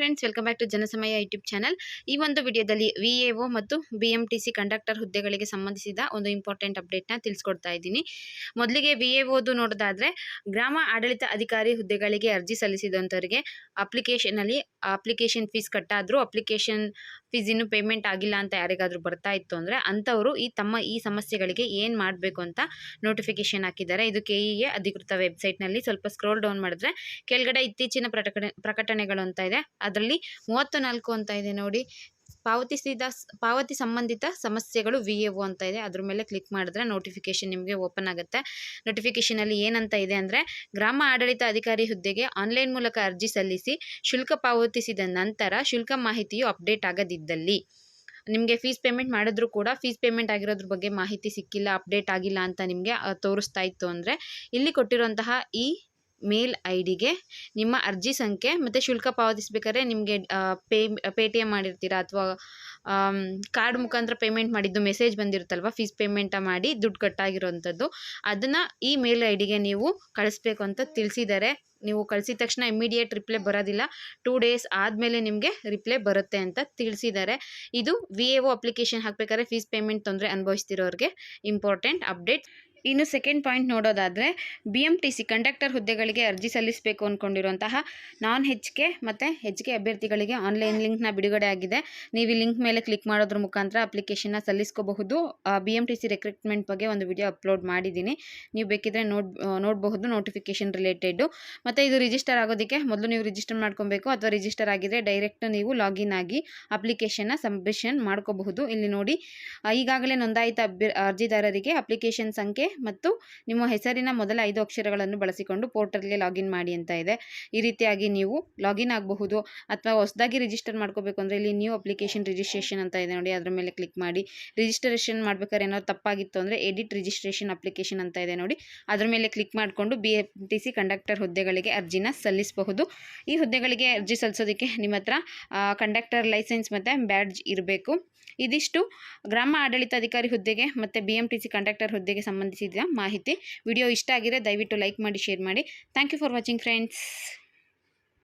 Friends welcome back to Janasamaya YouTube channel ಈ ಒಂದು ವಿಡಿಯೋದಲ್ಲಿ ವಿ ಎ ಒ ಮತ್ತು B M T C conductor ಹುದ್ದೆಗಳಿಗೆ ಸಂಬಂಧಿಸಿದ ಒಂದು ಇಂಪಾರ್ಟೆಂಟ್ ಅಪ್ಡೇಟ್ನ ತಿಳಿಸ್ಕೊಡ್ತಾ ಇದ್ದೀನಿ. ಮೊದಲಿಗೆ ವಿ ಎ ಒದು ನೋಡೋದಾದರೆ, ಗ್ರಾಮ ಆಡಳಿತ ಅಧಿಕಾರಿ ಹುದ್ದೆಗಳಿಗೆ ಅರ್ಜಿ ಸಲ್ಲಿಸಿದಂಥವರಿಗೆ ಅಪ್ಲಿಕೇಶನಲ್ಲಿ ಅಪ್ಲಿಕೇಶನ್ ಫೀಸ್ ಕಟ್ಟಾದರೂ ಅಪ್ಲಿಕೇಶನ್ ಫೀಸ್ ಇನ್ನೂ ಪೇಮೆಂಟ್ ಆಗಿಲ್ಲ ಅಂತ ಯಾರಿಗಾದರೂ ಬರ್ತಾ ಇತ್ತು ಅಂದರೆ ಅಂಥವರು ಈ ತಮ್ಮ ಈ ಸಮಸ್ಯೆಗಳಿಗೆ ಏನು ಮಾಡಬೇಕು ಅಂತ ನೋಟಿಫಿಕೇಶನ್ ಹಾಕಿದ್ದಾರೆ. ಇದು ಕೆ ಇಗೆ ಅಧಿಕೃತ ವೆಬ್ಸೈಟ್ನಲ್ಲಿ ಸ್ವಲ್ಪ ಸ್ಕ್ರೋಲ್ ಡೌನ್ ಮಾಡಿದ್ರೆ ಕೆಳಗಡೆ ಇತ್ತೀಚಿನ ಪ್ರಕಟಣೆ, ಪ್ರಕಟಣೆಗಳು ಅಂತ ಇದೆ. ಅದರಲ್ಲಿ ಮೂವತ್ತು ನಾಲ್ಕು ಅಂತ ಇದೆ ನೋಡಿ. ಪಾವತಿಸಿದ ಪಾವತಿ ಸಂಬಂಧಿತ ಸಮಸ್ಯೆಗಳು ವಿ ಎ ಒ ಅಂತ ಇದೆ. ಅದ್ರ ಮೇಲೆ ಕ್ಲಿಕ್ ಮಾಡಿದ್ರೆ ನೋಟಿಫಿಕೇಶನ್ ನಿಮಗೆ ಓಪನ್ ಆಗುತ್ತೆ. ನೋಟಿಫಿಕೇಶನಲ್ಲಿ ಏನಂತ ಇದೆ ಅಂದರೆ, ಗ್ರಾಮ ಆಡಳಿತ ಅಧಿಕಾರಿ ಹುದ್ದೆಗೆ ಆನ್ಲೈನ್ ಮೂಲಕ ಅರ್ಜಿ ಸಲ್ಲಿಸಿ ಶುಲ್ಕ ಪಾವತಿಸಿದ ನಂತರ ಶುಲ್ಕ ಮಾಹಿತಿಯು ಅಪ್ಡೇಟ್ ಆಗದಿದ್ದಲ್ಲಿ. ನಿಮಗೆ ಫೀಸ್ ಪೇಮೆಂಟ್ ಮಾಡಿದ್ರು ಕೂಡ ಫೀಸ್ ಪೇಮೆಂಟ್ ಆಗಿರೋದ್ರ ಬಗ್ಗೆ ಮಾಹಿತಿ ಸಿಕ್ಕಿಲ್ಲ ಅಪ್ಡೇಟ್ ಆಗಿಲ್ಲ ಅಂತ ನಿಮಗೆ ತೋರಿಸ್ತಾ ಇತ್ತು ಅಂದರೆ, ಇಲ್ಲಿ ಕೊಟ್ಟಿರುವಂತಹ ಈ ಮೇಲ್ ಐ ಡಿಗೆ ನಿಮ್ಮ ಅರ್ಜಿ ಸಂಖ್ಯೆ ಮತ್ತು ಶುಲ್ಕ ಪಾವತಿಸಬೇಕಾದ್ರೆ ನಿಮಗೆ ಪೇ ಪೇ ಟಿ ಎಂ ಮಾಡಿರ್ತೀರಾ ಅಥವಾ ಕಾರ್ಡ್ ಮುಖಾಂತರ ಪೇಮೆಂಟ್ ಮಾಡಿದ್ದು ಮೆಸೇಜ್ ಬಂದಿರುತ್ತಲ್ವ, ಫೀಸ್ ಪೇಮೆಂಟ ಮಾಡಿ ದುಡ್ಡು ಕಟ್ಟಾಗಿರೋವಂಥದ್ದು, ಅದನ್ನು ಈ ಮೇಲ್ ಐ ಡಿಗೆ ನೀವು ಕಳಿಸ್ಬೇಕು ಅಂತ ತಿಳಿಸಿದ್ದಾರೆ ನೀವು ಕಳಿಸಿದ ತಕ್ಷಣ ಇಮಿಡಿಯೇಟ್ ರಿಪ್ಲೈ ಬರೋದಿಲ್ಲ ಟೂ ಡೇಸ್ ಆದಮೇಲೆ ನಿಮಗೆ ರಿಪ್ಲೈ ಬರುತ್ತೆ ಅಂತ ತಿಳಿಸಿದ್ದಾರೆ ಇದು ವಿ ಎ ಒ ಅಪ್ಲಿಕೇಶನ್ ಹಾಕಬೇಕಾದ್ರೆ ಫೀಸ್ ಪೇಮೆಂಟ್ ತೊಂದರೆ ಅನುಭವಿಸ್ತಿರೋರಿಗೆ ಇಂಪಾರ್ಟೆಂಟ್ ಅಪ್ಡೇಟ್ ಇನ್ನು ಸೆಕೆಂಡ್ ಪಾಯಿಂಟ್ ನೋಡೋದಾದರೆ B M T C conductor ಹುದ್ದೆಗಳಿಗೆ ಅರ್ಜಿ ಸಲ್ಲಿಸಬೇಕು ಅಂದ್ಕೊಂಡಿರುವಂತಹ ನಾನ್ ಹೆಚ್ ಕೆ ಮತ್ತು ಹೆಚ್ ಕೆ ಅಭ್ಯರ್ಥಿಗಳಿಗೆ ಆನ್ಲೈನ್ ಲಿಂಕ್ನ ಬಿಡುಗಡೆ ಆಗಿದೆ. ನೀವು ಲಿಂಕ್ ಮೇಲೆ ಕ್ಲಿಕ್ ಮಾಡೋದ್ರ ಮುಖಾಂತರ ಅಪ್ಲಿಕೇಶನ್ನ ಸಲ್ಲಿಸ್ಕೋಬಹುದು. B M T C recruitment ಬಗ್ಗೆ ಒಂದು ವಿಡಿಯೋ ಅಪ್ಲೋಡ್ ಮಾಡಿದ್ದೀನಿ. ನೀವು ಬೇಕಿದ್ರೆ ನೋಡ್, ನೋಡಬಹುದು ನೋಟಿಫಿಕೇಶನ್ ರಿಲೇಟೆಡು ಮತ್ತು ಇದು ರಿಜಿಸ್ಟರ್ ಆಗೋದಕ್ಕೆ ಮೊದಲು ನೀವು ರಿಜಿಸ್ಟರ್ ಮಾಡ್ಕೊಬೇಕು, ಅಥವಾ ರಿಜಿಸ್ಟರ್ ಆಗಿದ್ರೆ ಡೈರೆಕ್ಟ್ ನೀವು ಲಾಗಿನ್ ಆಗಿ ಅಪ್ಲಿಕೇಶನ್ನ ಸಬ್ಮಿಷನ್ ಮಾಡ್ಕೋಬಹುದು. ಇಲ್ಲಿ ನೋಡಿ ಈಗಾಗಲೇ ನೋಂದಾಯಿತ ಅರ್ಜಿದಾರರಿಗೆ ಅಪ್ಲಿಕೇಶನ್ ಸಂಖ್ಯೆ ಮತ್ತು ನಿಮ್ಮ ಹೆಸರಿನ ಮೊದಲ ಐದು ಅಕ್ಷರಗಳನ್ನು ಬಳಸಿಕೊಂಡು ಪೋರ್ಟಲ್ಗೆ ಲಾಗಿನ್ ಮಾಡಿ ಅಂತ ಇದೆ. ಈ ರೀತಿಯಾಗಿ ನೀವು ಲಾಗಿನ್ ಆಗಬಹುದು ಅಥವಾ ಹೊಸದಾಗಿ ರಿಜಿಸ್ಟರ್ ಮಾಡ್ಕೋಬೇಕು ಅಂದರೆ ಇಲ್ಲಿ ನ್ಯೂ ಅಪ್ಲಿಕೇಶನ್ ರಿಜಿಸ್ಟ್ರೇಷನ್ ಅಂತ ಇದೆ ನೋಡಿ, ಅದರ ಮೇಲೆ ಕ್ಲಿಕ್ ಮಾಡಿ. ರಿಜಿಸ್ಟ್ರೇಷನ್ ಮಾಡ್ಬೇಕಾದ್ರೆ ಏನಾದ್ರು ತಪ್ಪಾಗಿತ್ತು ಅಂದರೆ ಎಡಿಟ್ ರಿಜಿಸ್ಟ್ರೇಷನ್ ಅಪ್ಲಿಕೇಶನ್ ಅಂತ ಇದೆ ನೋಡಿ. ಅದರ ಮೇಲೆ ಕ್ಲಿಕ್ ಮಾಡಿಕೊಂಡು B F T C conductor ಹುದ್ದೆಗಳಿಗೆ ಅರ್ಜಿನ ಸಲ್ಲಿಸಬಹುದು. ಈ ಹುದ್ದೆಗಳಿಗೆ ಅರ್ಜಿ ಸಲ್ಲಿಸೋದಕ್ಕೆ ನಿಮ್ಮ ಹತ್ರ ಕಂಡಕ್ಟರ್ ಲೈಸೆನ್ಸ್ ಮತ್ತು ಬ್ಯಾಡ್ಜ್ ಇರಬೇಕು. ಇದಿಷ್ಟು ಗ್ರಾಮ ಆಡಳಿತಾಧಿಕಾರಿ ಹುದ್ದೆಗೆ ಮತ್ತು B M T C conductor ಹುದ್ದೆಗೆ ಸಂಬಂಧಿಸಿದ ಮಾಹಿತಿ. ವಿಡಿಯೋ ಇಷ್ಟ ಆಗಿದ್ರೆ ದಯವಿಟ್ಟು ಲೈಕ್ ಮಾಡಿ ಶೇರ್ ಮಾಡಿ. Thank you for watching friends